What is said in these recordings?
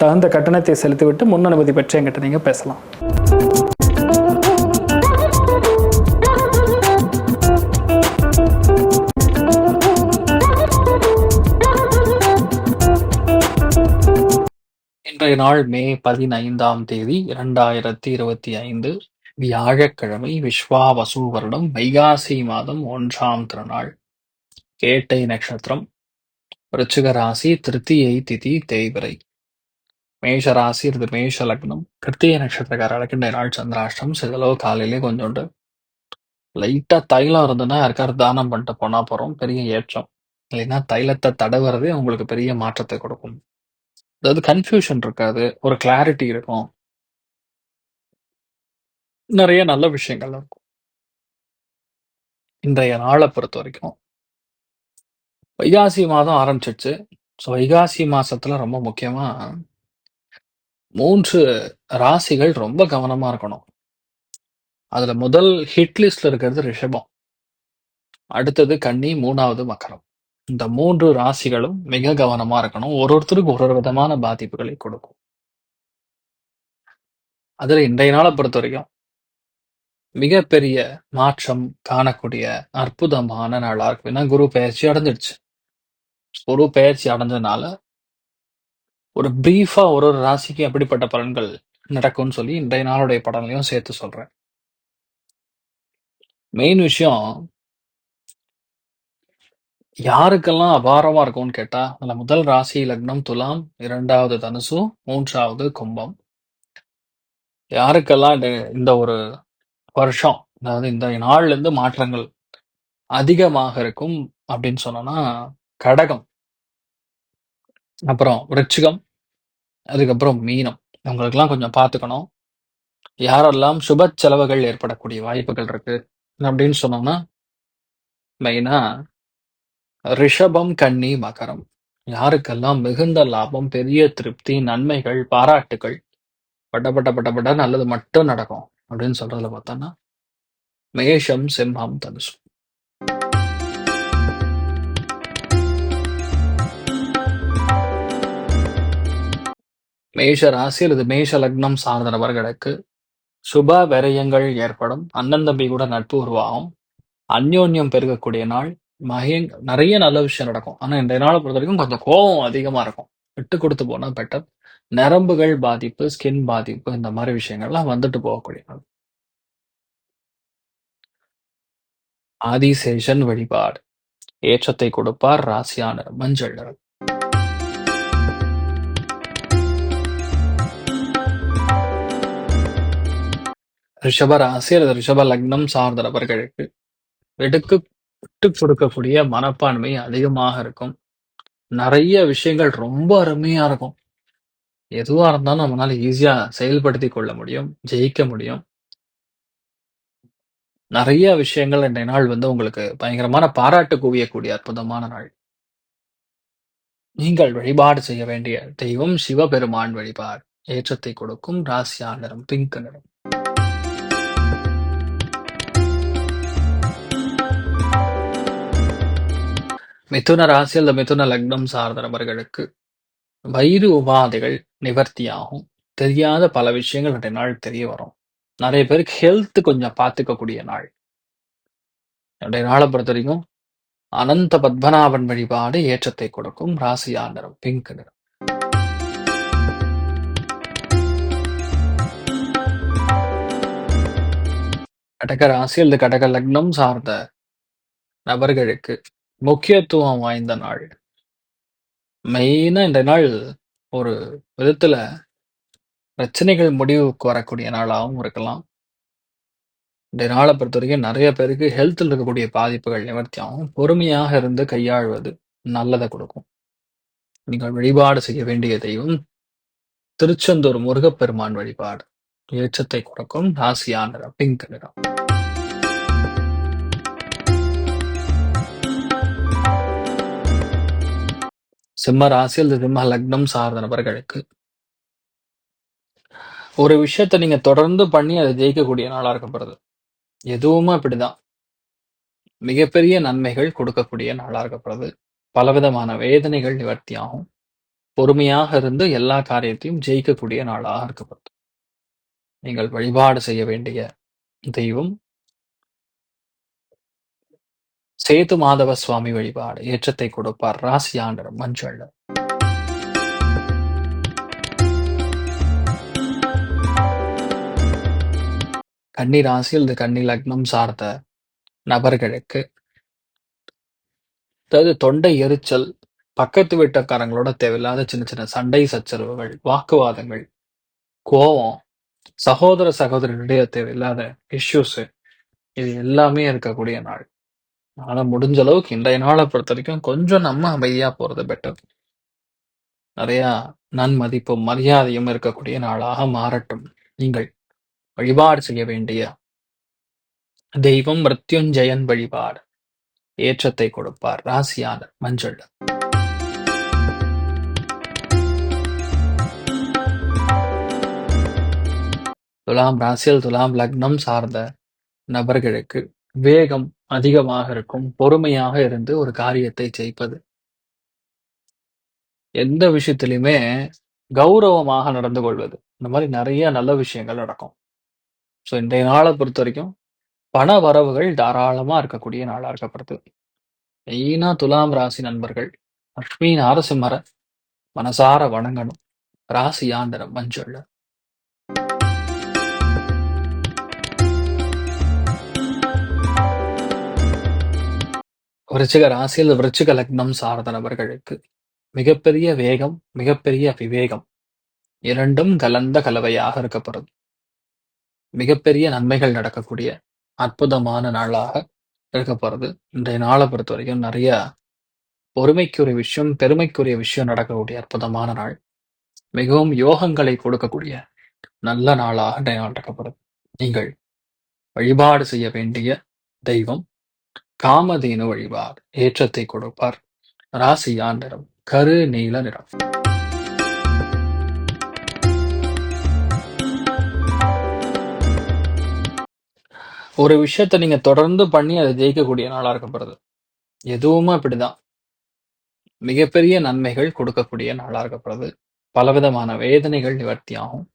தகுந்த கட்டணத்தை செலுத்திவிட்டு முன் அனுமதி பெற்று என்கிட்ட நீங்கள் பேசலாம். இன்றைய நாள் மே பதினைந்தாம் தேதி இரண்டாயிரத்தி இருபத்தி ஐந்து வியாழக்கிழமை விஸ்வாவசு வருடம் வைகாசி மாதம் ஒன்றாம் திருநாள். கேட்டை நட்சத்திரம் விருச்சிக ராசி திருத்தியை திதி தேய்பிரை. மேஷ ராசி இது மேஷ லக்னம் கிருத்திய நட்சத்திரக்காரர் இன்றைய நாள் சந்திராஷ்டம் சிதளவு காலையிலே கொஞ்சோண்டு லைட்டாக தைலம் இருந்ததுன்னா யாருக்காரு தானம் பண்ணிட்டு போனால் போகிறோம் பெரிய ஏற்றம். இல்லைன்னா தைலத்தை தடவுறதே உங்களுக்கு பெரிய மாற்றத்தை கொடுக்கும். அதாவது கன்ஃபியூஷன் இருக்காது. ஒரு கிளாரிட்டி இருக்கும். நிறைய நல்ல விஷயங்கள் இருக்கும் இன்றைய நாளை பொறுத்த வரைக்கும். வைகாசி மாதம் ஆரம்பிச்சிச்சு ஸோ வைகாசி மாதத்தில் ரொம்ப முக்கியமாக மூன்று ராசிகள் ரொம்ப கவனமா இருக்கணும். அதுல முதல் ஹிட் லிஸ்ட்ல இருக்கிறது ரிஷபம். அடுத்தது கன்னி, மூணாவது மகரம். இந்த மூன்று ராசிகளும் மிக கவனமா இருக்கணும். ஒரு ஒவ்வொருத்தருக்கும் ஒரு ஒரு விதமான பாதிப்புகளை கொடுக்கும். அதுல இன்றைய நாளை பொறுத்தவரைக்கும் மிகப்பெரிய மாற்றம் காணக்கூடிய அற்புதமான நாளா இருக்கும். ஏன்னா குரு பயிற்சி அடைஞ்சிடுச்சு. குரு பெயர்ச்சி அடைஞ்சதுனால ஒரு பிரீஃபா ஒரு ஒரு ராசிக்கு எப்படிப்பட்ட பலன்கள் நடக்கும்னு சொல்லி இன்றைய நாளுடைய படங்களையும் சேர்த்து சொல்றேன். மெயின் விஷயம் யாருக்கெல்லாம் அபாரமா இருக்கும்னு கேட்டா அதுல முதல் ராசி லக்னம் துலாம் இரண்டாவது தனுசு மூன்றாவது கும்பம். யாருக்கெல்லாம் இந்த- இந்த ஒரு வருஷம் அதாவது இந்த நாள்ல இருந்து மாற்றங்கள் அதிகமாக இருக்கும் அப்படின்னு சொன்னோம்னா கடகம். அப்புறம் விருச்சிகம் அதுக்கப்புறம் மீனம். அவங்களுக்கெல்லாம் கொஞ்சம் பார்த்துக்கணும். யாரெல்லாம் சுப செலவுகள் ஏற்படக்கூடிய வாய்ப்புகள் இருக்கு? அப்படின்னு சொன்னோம்னா மெயினா ரிஷபம் கன்னி மகரம். யாருக்கெல்லாம் மிகுந்த லாபம் பெரிய திருப்தி நன்மைகள் பாராட்டுகள் பட்ட பட்ட பட்ட பட்ட நல்லது மட்டும் நடக்கும் அப்படின்னு சொல்றதுல பார்த்தோம்னா மேஷம் சிம்மம் தனுசு. மேஷ ராசி அல்லது மேஷ லக்னம் சார்ந்த நபர்களுக்கு சுப விரயங்கள் ஏற்படும். அண்ணன் தம்பி கூட நட்பு உருவாகும். அந்யோன்யம் பெருகக்கூடிய நாள். மகேங் நிறைய நல்ல விஷயம் நடக்கும். ஆனா இந்த நாளை பொறுத்த வரைக்கும் கொஞ்சம் கோபம் அதிகமா இருக்கும். விட்டு கொடுத்து போனா பெட்டர் நரம்புகள் பாதிப்பு ஸ்கின் பாதிப்பு இந்த மாதிரி விஷயங்கள்லாம் வந்துட்டு போகக்கூடிய நாள். ஆதிசேஷன் வழிபாடு. ஏற்றத்தை கொடுப்பார் ராசியான மஞ்சள் நிறம். ரிஷப ராசி அல்லது ரிஷப லக்னம் சார்ந்த நபர்களுக்கு எடுக்கு விட்டு கொடுக்கக்கூடிய மனப்பான்மை அதிகமாக இருக்கும். நிறைய விஷயங்கள் ரொம்ப அருமையா இருக்கும். எதுவா இருந்தாலும் நம்மளால ஈஸியா செயல்படுத்தி கொள்ள முடியும் ஜெயிக்க முடியும். நிறைய விஷயங்கள் இந்த நாள் வந்து உங்களுக்கு பயங்கரமான பாராட்டு குவியக்கூடிய அற்புதமான நாள். நீங்கள் வழிபாடு செய்ய வேண்டிய தெய்வம் சிவபெருமான் வழிபாடு. ஏற்றத்தை கொடுக்கும் ராசியா நிறம் பிங்க் நிறம். மிதுன ராசி அல்லது மிதுன லக்னம் சார்ந்த நபர்களுக்கு வயிறு உபாதைகள் நிவர்த்தியாகும். தெரியாத பல விஷயங்கள் இன்றைய நாள் தெரிய வரும். நிறைய பேருக்கு ஹெல்த் கொஞ்சம் பார்த்துக்கக்கூடிய நாள். என்னுடைய நாளை பொறுத்த வரைக்கும் அனந்த பத்மநாபன் வழிபாடு ஏற்றத்தை கொடுக்கும் ராசியா நிறம் பிங்க் நிறம். கடக ராசி அல்லது கடக லக்னம் சார்ந்த நபர்களுக்கு முக்கியத்துவம் வாய்ந்த நாள். மெயினா இந்த நாள் ஒரு விதத்துல பிரச்சனைகள் முடிவுக்கு வரக்கூடிய நாளாகவும் இருக்கலாம். இந்த நாளை பொறுத்த வரைக்கும் நிறைய பேருக்கு ஹெல்த்தில் இருக்கக்கூடிய பாதிப்புகள் நிவர்த்தியாகும். பொறுமையாக இருந்து கையாள்வது நல்லதை கொடுக்கும். நீங்கள் வழிபாடு செய்ய வேண்டிய தெய்வம். திருச்செந்தூர் முருகப்பெருமான் வழிபாடு. எச்சத்தை கொடுக்கும். ராசியா நிறம் பிங்க் நிறம் சிம்ம ராசி அல்லது சிம்ம லக்னம் சார்ந்த நபர்களுக்கு. ஒரு விஷயத்த நீங்க தொடர்ந்து பண்ணி அதை ஜெயிக்கக்கூடிய நாளா இருக்கப்படுது எதுவுமே அப்படிதான். மிகப்பெரிய நன்மைகள் கொடுக்கக்கூடிய நாளா இருக்கப்படுது பலவிதமான வேதனைகள் நிவர்த்தியாகும். பொறுமையாக இருந்து எல்லா காரியத்தையும் ஜெயிக்கக்கூடிய நாளாக இருக்கப்படுது நீங்கள் வழிபாடு செய்ய வேண்டிய தெய்வம் சேது மாதவ சுவாமி வழிபாடு. ஏற்றத்தை கொடுப்பார் ராசியாண்டர் மஞ்சள். கன்னி ராசி அல்லது கன்னி லக்னம் சார்ந்த நபர்களுக்கு அதாவது தொண்டை எரிச்சல் பக்கத்து வீட்டுக்காரங்களோட தேவையில்லாத சின்ன சின்ன சண்டை சச்சரவுகள் வாக்குவாதங்கள் கோபம் சகோதர சகோதரனுடைய தேவையில்லாத இஷ்யூஸ் இது எல்லாமே இருக்கக்கூடிய நாள். ஆனா முடிஞ்ச அளவுக்கு இன்றைய நாளை பொறுத்த வரைக்கும் கொஞ்சம் நம்ம அமைதியா போறது பெட்டர் நிறைய நன்மதிப்பும் மரியாதையும் இருக்கக்கூடிய நாளாக மாறட்டும். நீங்கள் வழிபாடு செய்ய வேண்டிய தெய்வம் மிருத்யுஞ்சயன் வழிபாடு. ஏற்றத்தை கொடுப்பார் ராசியான மஞ்சள். துலாம் ராசியில் துலாம் லக்னம் சார்ந்த நபர்களுக்கு வேகம் அதிகமாக இருக்கும் பொறுமையாக இருந்து ஒரு காரியத்தை ஜெயிப்பது. எந்த விஷயத்திலயுமே கௌரவமாக நடந்து கொள்வது. இந்த மாதிரி நிறைய நல்ல விஷயங்கள் நடக்கும். ஸோ இன்றைய நாளை பொறுத்த வரைக்கும் பண வரவுகள் தாராளமா இருக்கக்கூடிய நாளா இருக்கப்படுது. மெயினா துலாம் ராசி நண்பர்கள் லக்ஷ்மி நாரசிம்மர மனசார வணங்கணும். ராசி ஆண்டரம் மஞ்சள். விருச்சிக ராசியில் விருச்சிக லக்னம் சார்ந்த நபர்களுக்கு மிகப்பெரிய வேகம் மிகப்பெரிய விவேகம் இரண்டும் கலந்த கலவையாக இருக்கப்படுது மிகப்பெரிய நன்மைகள் நடக்கக்கூடிய அற்புதமான நாளாக இருக்கப்படுறது இன்றைய நாளை பொறுத்த வரைக்கும் நிறைய பொறுமைக்குரிய விஷயம் பெருமைக்குரிய விஷயம் நடக்கக்கூடிய அற்புதமான நாள். மிகவும் யோகங்களை கொடுக்கக்கூடிய நல்ல நாளாக இன்றைய நாள் நடக்கப்படுது நீங்கள் வழிபாடு செய்ய வேண்டிய தெய்வம் காமதேனு வழிவார் ஏற்றத்தை கொடுப்பார். ராசி நிறம் கரு நீல நிறம். ஒரு விஷயத்த நீங்க தொடர்ந்து பண்ணி அதை ஜெயிக்கக்கூடிய நாளா இருக்கப்படுது எதுவுமே அப்படிதான். மிகப்பெரிய நன்மைகள் கொடுக்கக்கூடிய நாளா இருக்கப்படுது பலவிதமான வேதனைகள் நிவர்த்தியாகும்.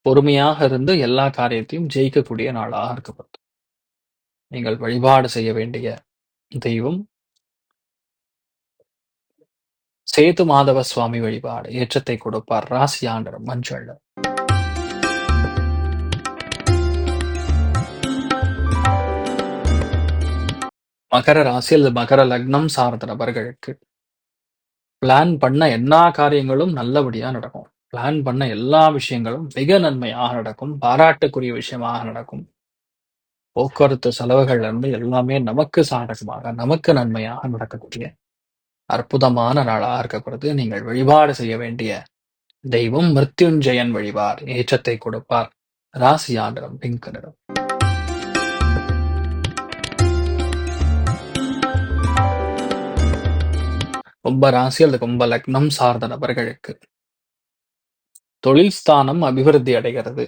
பொறுமையாக இருந்து எல்லா காரியத்தையும் ஜெயிக்கக்கூடிய நாளாக இருக்கப்படுது நீங்கள் வழிபாடு செய்ய வேண்டிய தெய்வம் சேது மாதவ சுவாமி வழிபாடு. ஏற்றத்தை கொடுப்பார் ராசியாண்டர் மஞ்சள். மகர ராசி அல்லது மகர லக்னம் சார்ந்த நபர்களுக்கு பிளான் பண்ண எல்லா காரியங்களும் நல்லபடியா நடக்கும். பிளான் பண்ண எல்லா விஷயங்களும் மிக நன்மையாக நடக்கும். பாராட்டுக்குரிய விஷயமாக நடக்கும். போக்குவரத்து செலவுகள்ல இருந்து எல்லாமே நமக்கு சாதகமாக நமக்கு நன்மையாக நடக்கக்கூடிய அற்புதமான நாளாக இருக்கப்படுது நீங்கள் வழிபாடு செய்ய வேண்டிய தெய்வம் மிருத்யுஞ்சயன் வழிபார். ஏற்றத்தை கொடுப்பார். ராசி ஆண்டரம் பிங்க் நிறம் கும்ப ராசி அல்லது கும்ப லக்னம் சார்ந்த நபர்களுக்கு தொழில் ஸ்தானம் அபிவிருத்தி அடைகிறது.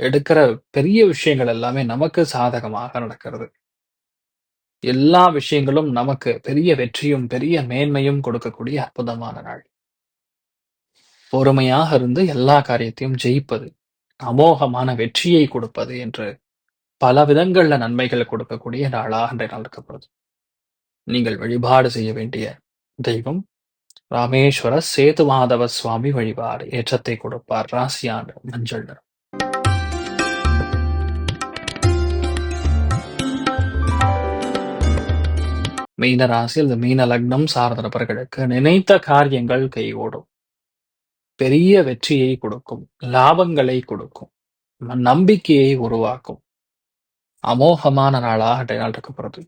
எடுக்கிற பெரிய விஷயங்கள் எல்லாமே நமக்கு சாதகமாக நடக்கிறது. எல்லா விஷயங்களும் நமக்கு பெரிய வெற்றியும் பெரிய மேன்மையும் கொடுக்கக்கூடிய அற்புதமான நாள். பொறுமையாக இருந்து எல்லா காரியத்தையும் ஜெயிப்பது அமோகமான வெற்றியை கொடுப்பது என்று பல விதங்கள்ல நன்மைகள் கொடுக்கக்கூடிய நாளாக இன்றைய நாள் இருக்கப்படுது நீங்கள் வழிபாடு செய்ய வேண்டிய தெய்வம் ராமேஸ்வர சேதுமாதவ சுவாமி வழிபாடு ஏற்றத்தை கொடுப்பார் ராசியாண்டு மஞ்சள் நிறம். மீன ராசி அல்லது மீன லக்னம் சார்ந்த நபர்களுக்கு நினைத்த காரியங்கள் கைகூடும். பெரிய வெற்றியை கொடுக்கும். லாபங்களை கொடுக்கும். நம்பிக்கையை உருவாக்கும். அமோகமான நாளாக நாள் இருக்க போறது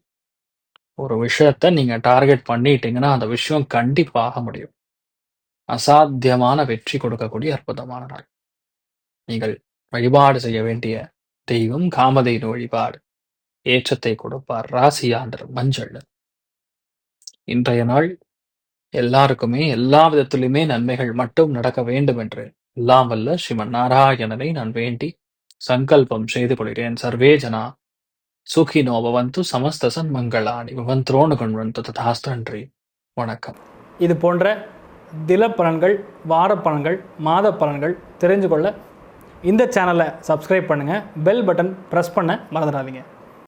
ஒரு விஷயத்த நீங்க டார்கெட் பண்ணிட்டீங்கன்னா அந்த விஷயம் கண்டிப்பாக முடியும். அசாத்தியமான வெற்றி கொடுக்கக்கூடிய அற்புதமான நாள். நீங்கள் வழிபாடு செய்ய வேண்டிய தெய்வம் காமதேனு வழிபாடு. ஏற்றத்தை கொடுப்பார். ராசியாண்டர் மஞ்சள். இன்றைய நாள் எல்லாருக்குமே எல்லா விதத்திலுமே நன்மைகள் மட்டும் நடக்க வேண்டும் என்று எல்லாம் வல்ல ஸ்ரீமன் நாராயணனை நான் வேண்டி சங்கல்பம் செய்து கொள்கிறேன். சர்வே ஜனா சுகினோ பவந்து சமஸ்த சன்மங்களானி பவந்த்ரோணு கொண்டு ததாஸ்து வணக்கம். இது போன்ற தில பலன்கள் வார பலன்கள் மாத பலன்கள் தெரிஞ்சு கொள்ள இந்த சேனலை சப்ஸ்கிரைப் பண்ணுங்கள் பெல் பட்டன் ப்ரெஸ் பண்ண மறந்துடாதீங்க.